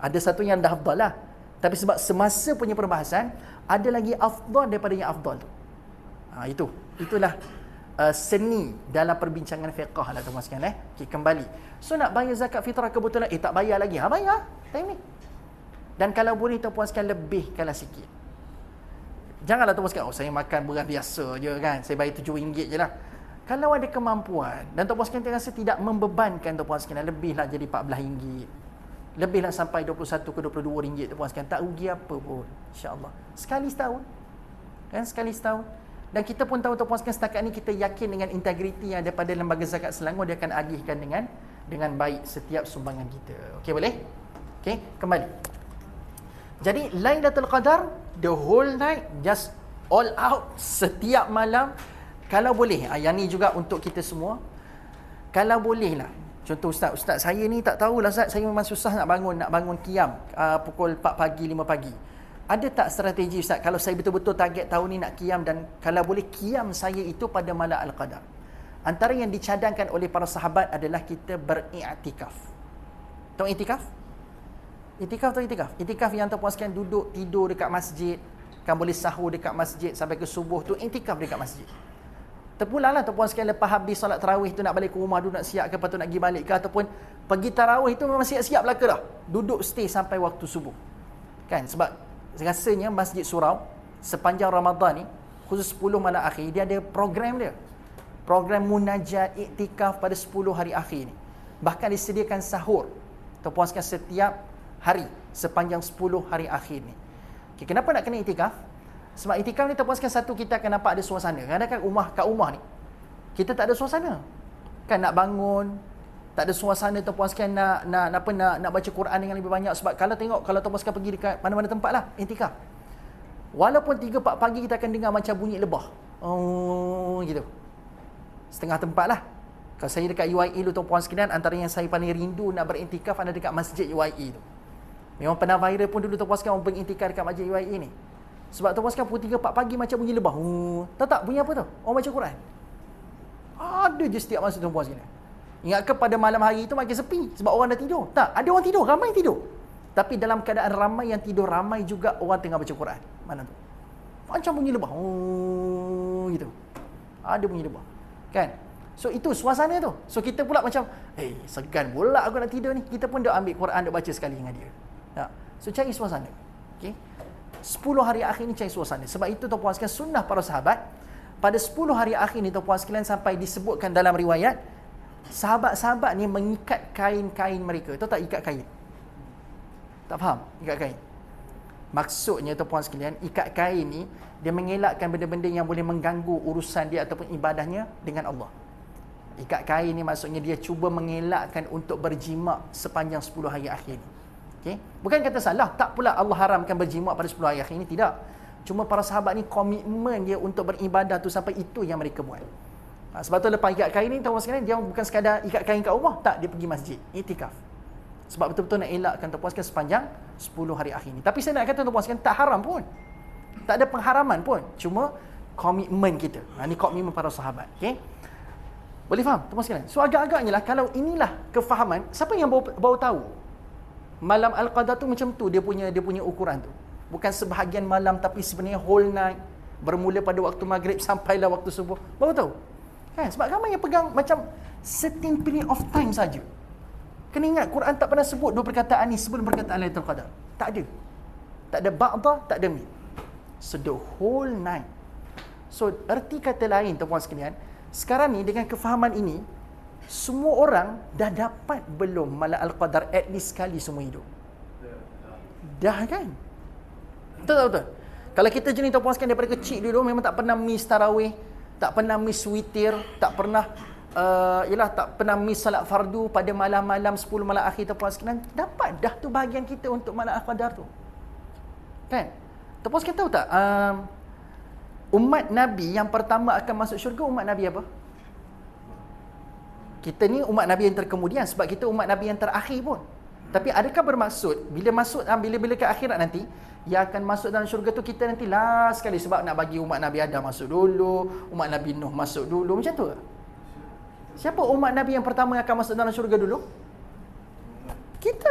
Ada satu yang dah afdal lah. Tapi sebab semasa punya perbahasan, ada lagi afdal daripada yang afdal tu. Ha, itu. Itulah uh, seni dalam perbincangan fiqah lah tuan sekalian eh. Okay, kembali. So nak bayar zakat fitrah kebetulan, eh tak bayar lagi. Ha bayar time ni. Dan kalau boleh tuan sekalian lebihkanlah sikit. Janganlah tuan sekalian, oh saya makan beras biasa je kan. Saya bayar RM7 je lah. Kalau ada kemampuan dan tuan sekalian rasa tidak membebankan tuan sekalian, lebihlah jadi RM14. Lebihlah sampai 21 ke 22 ringgit tuan sekalian. Tak rugi apa pun. InsyaAllah. Sekali setahun. Kan sekali setahun. Dan kita pun tahu tuan sekalian setakat ni kita yakin dengan integriti yang daripada lembaga zakat Selangor dia akan agihkan dengan dengan baik setiap sumbangan kita. Okey boleh? Okey, kembali. Jadi Lailatul Qadar the whole night just all out setiap malam kalau boleh. Ah yang ni juga untuk kita semua. Kalau boleh lah. Contoh ustaz, ustaz saya ni tak tahulah ustaz, saya memang susah nak bangun, nak bangun kiam uh, pukul 4 pagi, 5 pagi. Ada tak strategi ustaz kalau saya betul-betul target tahun ni nak kiam dan kalau boleh kiam saya itu pada malam al-qadar. Antara yang dicadangkan oleh para sahabat adalah kita beriktikaf. Tahu iktikaf? Itikaf atau itikaf? Itikaf yang sekalian duduk tidur dekat masjid, kan boleh sahur dekat masjid sampai ke subuh tu itikaf dekat masjid. Terpulanglah tuan sekalian lepas habis solat tarawih tu nak balik ke rumah dulu nak siap ke atau nak pergi balik ke ataupun pergi tarawih tu memang siap-siap belaka dah. Duduk stay sampai waktu subuh. Kan sebab rasanya Masjid Surau sepanjang Ramadan ni khusus 10 malam akhir dia ada program dia. Program munajat iktikaf pada 10 hari akhir ni. Bahkan disediakan sahur. Sekalian setiap hari sepanjang 10 hari akhir ni. Okay, kenapa nak kena itikaf? Sebab itikaf ni terpuaskan satu kita akan nampak ada suasana. Kadang-kadang rumah kat rumah ni kita tak ada suasana. Kan nak bangun tak ada suasana terpuaskan nak nak apa nak nak baca Quran dengan lebih banyak sebab kalau tengok kalau terpuaskan pergi dekat mana-mana tempat lah itikaf. Walaupun 3 4 pagi kita akan dengar macam bunyi lebah. Oh gitu. Setengah tempat lah. Kalau saya dekat UIE tu tuan-puan sekalian antara yang saya paling rindu nak berintikaf adalah dekat masjid UIE tu. Memang pernah viral pun dulu tuan-puan sekalian orang berintikaf dekat masjid UIE ni. Sebab tuan-puan sekalian pukul 3 4 pagi macam bunyi lebah. Oh, tahu tak bunyi apa tu? Orang baca Quran. Ada je setiap masa tuan-puan sekalian. Ingat ke pada malam hari itu makin sepi sebab orang dah tidur? Tak, ada orang tidur, ramai tidur. Tapi dalam keadaan ramai yang tidur, ramai juga orang tengah baca Quran. Mana tu? Macam bunyi lebah. Oh, gitu. Ada bunyi lebah. Kan? So itu suasana tu. So kita pula macam, hey, segan pula aku nak tidur ni. Kita pun dah ambil Quran, dah baca sekali dengan dia. Tak? So cari suasana. Okay? 10 hari akhir ni cari suasana. Sebab itu tuan puan sekalian sunnah para sahabat. Pada 10 hari akhir ni tuan puan sekalian sampai disebutkan dalam riwayat. Sahabat-sahabat ni mengikat kain-kain mereka. Tahu tak ikat kain? Tak faham? Ikat kain. Maksudnya tuan puan sekalian, ikat kain ni dia mengelakkan benda-benda yang boleh mengganggu urusan dia ataupun ibadahnya dengan Allah. Ikat kain ni maksudnya dia cuba mengelakkan untuk berjimak sepanjang 10 hari akhir ni. Okay? Bukan kata salah, tak pula Allah haramkan berjimak pada 10 hari akhir ni, tidak. Cuma para sahabat ni komitmen dia untuk beribadah tu sampai itu yang mereka buat. Ha, sebab tu lepas ikat kain ni, tahu sekalian, dia bukan sekadar ikat kain kat rumah. Tak, dia pergi masjid. Itikaf. Sebab betul-betul nak elakkan terpuaskan sepanjang 10 hari akhir ni. Tapi saya nak kata terpuaskan, tak haram pun. Tak ada pengharaman pun. Cuma komitmen kita. Ha, ni komitmen para sahabat. Okay? Boleh faham sekalian? So agak-agaknya lah kalau inilah kefahaman, siapa yang baru, baru tahu? Malam Al-Qadar tu macam tu dia punya dia punya ukuran tu. Bukan sebahagian malam tapi sebenarnya whole night bermula pada waktu maghrib sampailah waktu subuh. Baru tahu. Kan? Sebab ramai yang pegang macam certain period of time saja. Kena ingat Quran tak pernah sebut dua perkataan ni sebelum perkataan Lailatul Qadar. Tak ada. Tak ada ba'da, tak ada mi. So the whole night. So erti kata lain tuan-tuan sekalian, sekarang ni dengan kefahaman ini semua orang dah dapat belum malam al-qadar at least sekali semua hidup? Dah kan? Betul tak betul? Kalau kita jenis sekalian daripada kecil dulu memang tak pernah miss tarawih tak pernah miss witir tak pernah uh, yalah tak pernah miss salat fardu pada malam-malam 10 malam akhir sekalian dapat dah tu bahagian kita untuk malam al-qadar tu. Kan? Sekalian tahu tak um, umat Nabi yang pertama akan masuk syurga umat Nabi apa? Kita ni umat Nabi yang terkemudian sebab kita umat Nabi yang terakhir pun. Tapi adakah bermaksud bila masuk ah, bila-bila ke akhirat nanti yang akan masuk dalam syurga tu kita nanti last sekali sebab nak bagi umat Nabi Adam masuk dulu, umat Nabi Nuh masuk dulu macam tu Siapa umat Nabi yang pertama yang akan masuk dalam syurga dulu? Kita.